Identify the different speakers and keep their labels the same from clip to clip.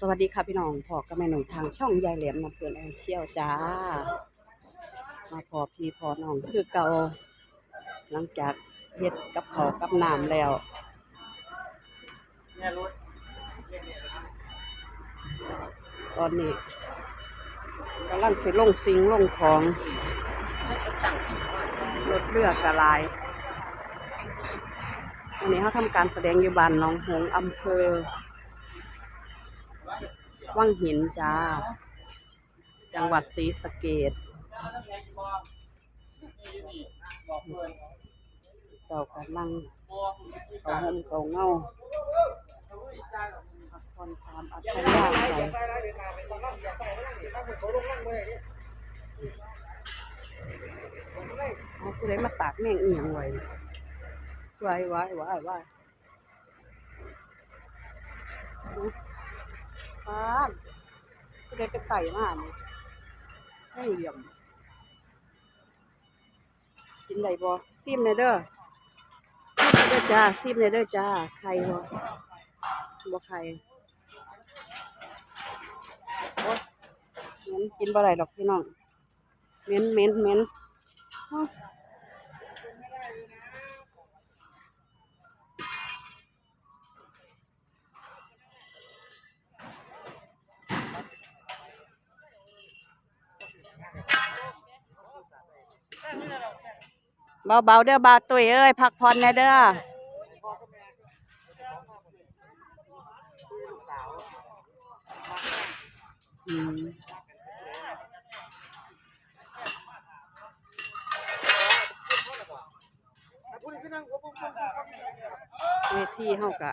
Speaker 1: สวัสดีค่ะพี่น้องพอกับแม่หนุ่ยทางช่องยายแหลมมาเปิดแอนเชียวจ้า มาพอพี่พอน้องคือเก่าหลังจากเฮ็ดกับเขากับน้ำแล้วตอนนี้กำลังสิลงซิงลงของรถเรือกระลายวันนี้เขาทำการแสดงอยู่บ้านหนองหงอำเภอ วังหินจ้า จังหวัดศรีสะเกดเจ้ากำลังเขาห่มเขาเงาพักผ่อนตามอัธยาศัยเอาผู้ใดมาตากแม่งเอียงไว้ไว้ไว้ไว้ไว้ ป้าบผู้ใดไปไต่มากนี่ให้เหลี่ยม กินได้บ่ซิมเลยเด้อซิมเลยเด้อจ้าซิมเลยเด้อจ้าไข่บ่บ่ไข่โอ๊ยเหม็นกินบ่ได้ดอกพี่น้องเหม็นเหม็นเหม็น เอ้าเบาๆเด้อบ่าวตุ้ยเอ้ยพักผ่อนแน่เด้ออืมเวทีเฮากะ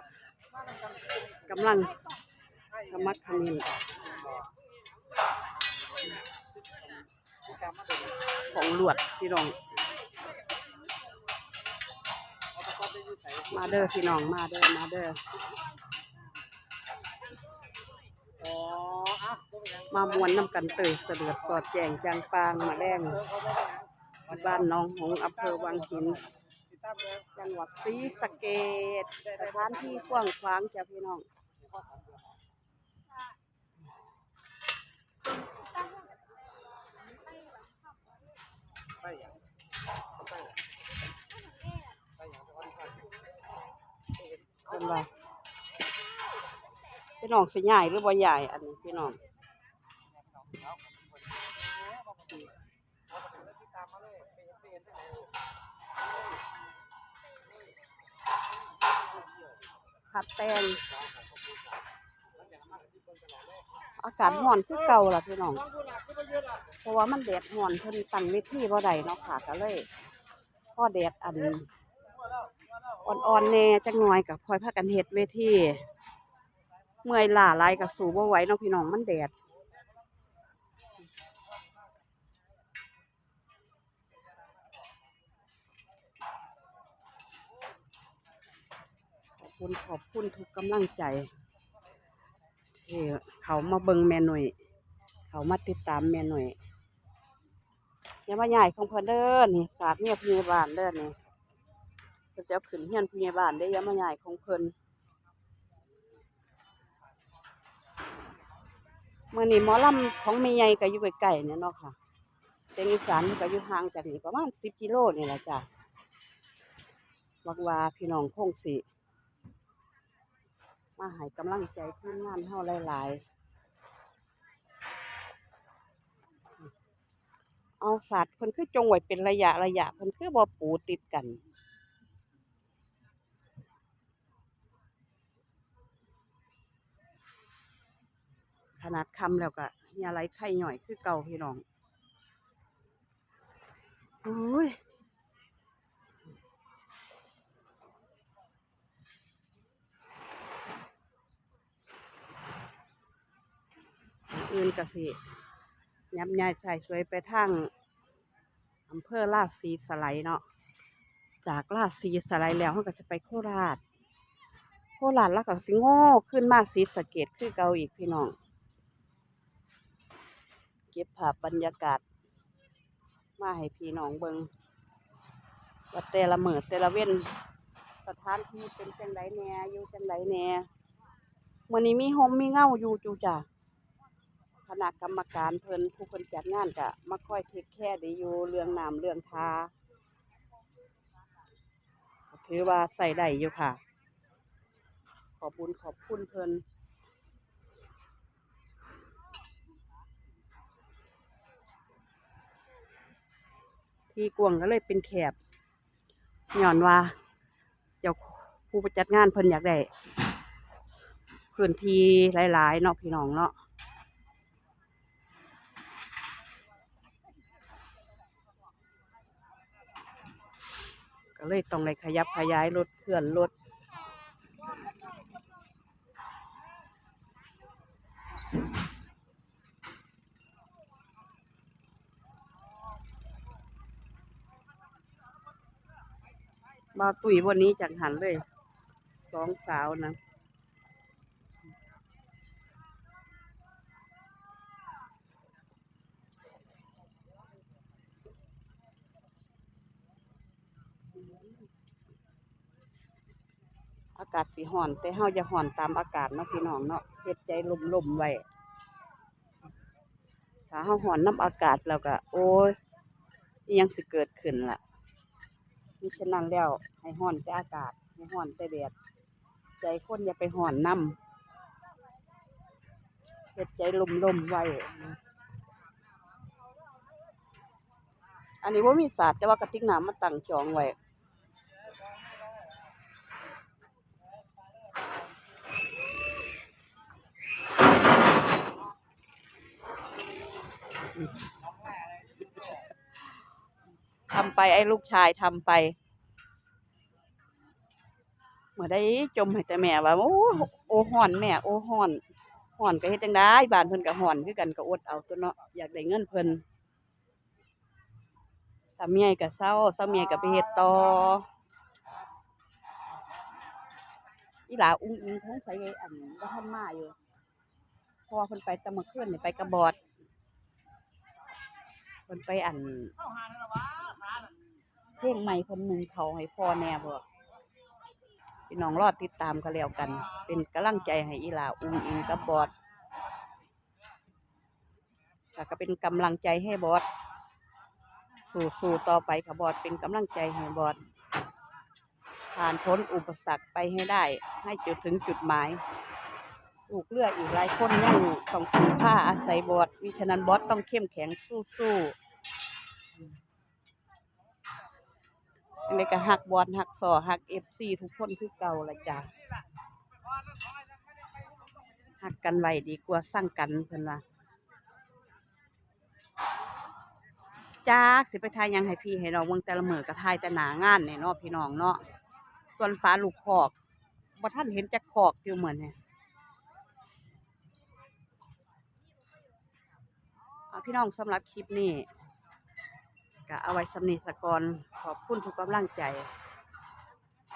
Speaker 1: กำลังสมัครคณินของหลวดพี่น้อง มาเด้อพี่น้องมาเด้อมาเด้อมามวนน้ำกันเตยเสดือดสอดแจงจางปางมาแดงบ้านหน้องหงส์อำเภอวังหินจังหวัดศรีสะเกดสถานที่กว้างขวางจ้ะพี่น้อง นไรพี่น้องสิใหญ่หรือบ่ใหญ่อันนี้พี่น้องขัดแตงอากาศร้อนคือเก่าล่ะพี่น้อง เพราะว่ามันแดดร้อนเพิ่นตั้งเวทีบ่ได้เนาะค่ะก็เลยพอแดดอัน อ่อนๆแน่จักหน่อยกับพลอยพากันเฮ็ดเวทีเมื่อยล้าหลายกับสูบ่ไหวเนาะพี่น้องมันแดดขอบคุณขอบคุณทุกกำลังใจที่เขามาเบิงแม่หน่อยเขามาติดตามแม่หน่อยอย่ามาใหญ่ของเพิ่นเด้อนี่ฝากเมียพยาบาลเด้อนี่ เพิ่นจะเอาขึ้นเฮียนผู้ใหญ่บ้านได้ยามมาใหญ่ของเพิ่นมื้อนี้หมอลำของแม่ใหญ่ก็อยู่ใกล้ๆเนี่ยเนาะค่ะเป็นอีสานก็อยู่ห่างจากนี่ประมาณ10กิโลนี่แหละจ้ะวังวาพี่น้องคงสิมาให้กำลังใจทีมงานเฮาหลายๆ เอาสัตว์เพิ่นคือจงไว้เป็นระยะระยะเพิ่นคือบ่ปูติดกัน ขนาดคำแล้วก็เฮียไรไข่หน่อยคือเก่าพี่น้องโอ้ยอื่นกสิยับยายใส่สวยไปทางอำเภอลาดสีสไลด์เนาะ จากลาดสีสไลด์แล้วเขาก็จะไปโคราช โคราชแล้วก็สิโง่ขึ้นมาสีสะเกดคือเกาอีกพี่น้อง เก็บภาพบรรยากาศ มาให้พี่น้องเบิงว่าแต่ละเมือแต่ละเว้นสถานที่เป็นจังไดแหน่อยู่จังไดแหน่มื่อนี้มีโฮมมีเงาอยู่จูจ้ะคณะกรรมการเพิ่นผู้เพิ่นจัดงานก็มาค่อยเทคแค่ดีอยู่เรื่องน้ำเรื่องทาถือว่าใส่ได้อยู่ค่ะ ขอบคุญขอบคุณเพิ่น ที่กวงก็เลยเป็นแคบหย่อนว่า เจ้าผู้ประจัดงานเพิ่นอยากได้พื้นที่หลายๆเนาะพี่น้องเนาะก็เลยต้องเลยขยับขยายรถเคลื่อนรถ มาตุ๋ยวันนี้จังหันเลย สองสาวนะอากาศสีห่อน แต่เฮาจะห่อนตามอากาศเนาะพี่น้องเนาะเฮ็ดใจลมๆไว้ถ้าเฮาห่อนน้ำอากาศแล้วก็โอ้ยยังสิเกิดขึ้นล่ะ มิฉะนั้นแล้วให้ห่อนแต่อากาศ ให้ห่อนแต่แดดใจคนอย่าไปห่อนน้ำเฮ็ดใจลมๆไว้อันนี้ว่ามีศาสตร์แต่ว่ากระติกน้ำมาตั้งจองไว้ ทำไปไอ้ลูกชายทำไปเมื่อได้จมให้แต่แม่ว่าโอ้โอห่อนแม่โอห่อนห่อนก็เฮ็ดจังได้บ้านเพิ่นก็ห่อนคือกันก็อดเอาตัวเนาะอยากได้เงินเพิ่นถ้าเมียก็เศร้าเศร้าเมียก็ไปเฮ็ดต่ออีหลาอุ้งอิงคงใส่อันบ่ทันมาอยู่เพราะว่าเพิ่นไปตะมื้อคืนนี่ไปกระบอดเพิ่นไปอัน เพลงใหม่คนหนึ่งเขาให้พ่อแน่บ่พี่น้องรอดติดตามกันแล้วกัน เป็นกำลังใจให้อีหลาอุ้งอิงกับบอสแต่ก็เป็นกำลังใจให้บอสสู่สู่ต่อไปค่ะบอสเป็นกำลังใจให้บอสผ่านพ้นอุปสรรคไปให้ได้ ให้จุดถึงจุดหมายลูกเรืออีกหลายคนยังต้องพึ่งผ้าอาศัยบอสวิฉะนั้นบอสต้องเข้มแข็งสู้ๆ อันนี้ก็หักบอลหักสอหักเอฟซีทุกคนคือเก่าละจ้ะหักกันไว้ดีกว่าสร้างกันเพิ่นว่าจ้าสิไปทายยังให้พี่ให้น้องเบิ่งแต่ละเมือก็ทายแต่หนางานเนี่ยเนาะพี่น้องเนาะส่วนฟ้าลูกคอกบ่ท่านเห็นจักคอกอยู่เหมือนเนี่ยเอาพี่น้องสำหรับคลิปนี้ ก็เอาไว้สำนีสกอนขอบคุณทุกกำลังใจ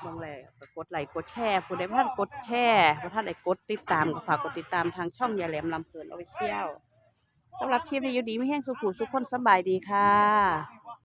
Speaker 1: บางแหล่กดไลค์กดแชร์ผู้ใดบ่ท่านกดแชร์ผู้ท่านใดกดติดตามก็ฝากกดติดตามทางช่องยาแหลมลำเพลินเอาไปเชี่ยวสำหรับคลิปนี้อยู่ดีไม่แห้งสุขุสุขคนสบายดีค่ะ